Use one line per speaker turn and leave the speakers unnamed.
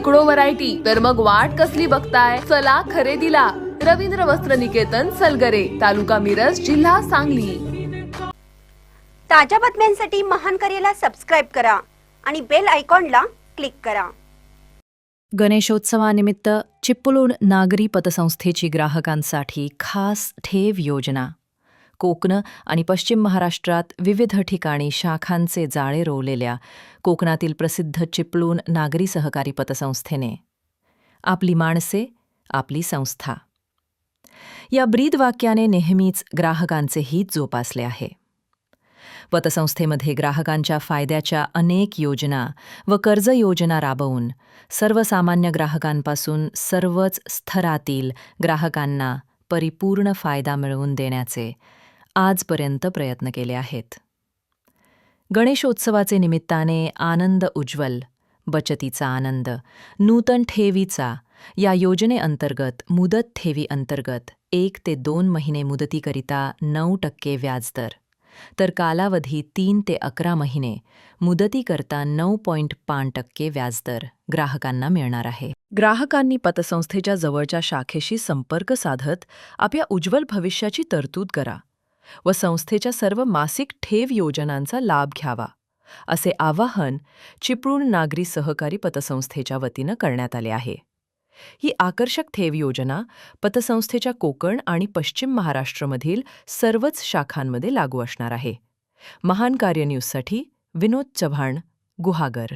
शेकडो व्हरायटी तर मग वाट कसली बघताय? चला खरेदीला. रवींद्र वस्त्र निकेतन सलगरे तालुका मिरज जिल्हा सांगली.
ताज्या बातम्यांसाठी महान करेला सबस्क्राईब करा आणि बेल आयकॉनला क्लिक करा.
गणेशोत्सवानिमित्त चिपळूण नागरी पतसंस्थेची ग्राहकांसाठी खास ठेव योजना. कोकण आणि पश्चिम महाराष्ट्रात विविध ठिकाणी शाखांचे जाळे रोवलेल्या कोकणातील प्रसिद्ध चिपळूण नागरी सहकारी पतसंस्थेने. आपली माणसे आपली संस्था. या ब्रीदवाक्याने नेहमीच ग्राहकांचे हित जोपासले आहे. पतसंस्थेमध्ये ग्राहकांच्या फायद्याच्या अनेक योजना व कर्ज योजना राबवून सर्वसामान्य ग्राहकांपासून सर्वच स्तरातील ग्राहकांना परिपूर्ण फायदा मिळवून देण्याचे आजपर्यंत प्रयत्न केले आहेत. गणेशोत्सवाचे निमित्ताने आनंद उज्ज्वल बचतीचा आनंद नूतन ठेवीचा या योजनेअंतर्गत मुदत ठेवी अंतर्गत एक ते दोन महिने मुदतीकरिता नऊ टक्के व्याजदर. तर कालावधी तीन ते अकरा महिने मुदतीकरता नऊ पॉईंट पाच टक्के व्याजदर ग्राहकांना मिळणार आहे. ग्राहकांनी पतसंस्थेच्या जवळच्या शाखेशी संपर्क साधत आपल्या उज्ज्वल भविष्याची तरतूद करा. व संस्थेच्या सर्व मासिक ठेव योजनांचा लाभ घ्यावा असे आवाहन चिपळूण नागरी सहकारी पतसंस्थेच्या वतीनं करण्यात आले आहे. ही आकर्षक ठेव योजना पतसंस्थेच्या कोकण आणि पश्चिम महाराष्ट्रमधील सर्वच शाखांमध्ये लागू असणार आहे. महान कार्य न्यूजसाठी विनोद चव्हाण गुहागर.